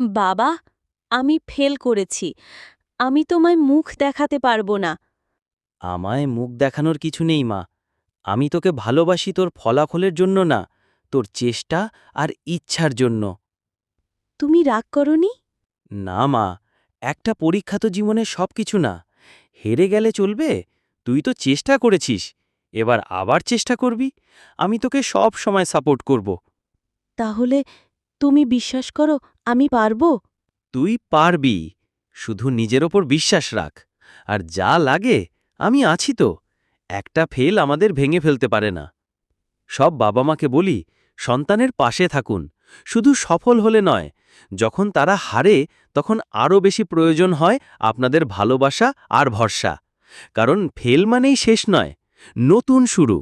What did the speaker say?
বাবা আমি ফেল করেছি। আমি তোমায় মুখ দেখাতে পারব না। আমায় মুখ দেখানোর কিছু নেই মা। আমি তোকে ভালোবাসি তোর ফলাফলের জন্য না তোর চেষ্টা আর ইচ্ছার জন্য। তুমি রাগ করনি? না মা। একটা পরীক্ষা তো জীবনে সব কিছু না। হেরে গেলে চলবে তুই তো চেষ্টা করেছিস। এবার আবার চেষ্টা করবি আমি তোকে সব সময় সাপোর্ট করব। তাহলে তুমি বিশ্বাস করো আমি পারব? তুই পারবি, শুধু নিজের ওপর বিশ্বাস রাখ, আর যা লাগে আমি আছি তো, একটা ফেল আমাদের ভেঙে ফেলতে পারে না। সব বাবা মাকে বলি, সন্তানের পাশে থাকুন, শুধু সফল হলে নয়, যখন তারা হারে, তখন আরও বেশি প্রয়োজন হয় আপনাদের ভালোবাসা আর ভরসা, কারণ ফেল মানেই শেষ নয়, নতুন শুরু।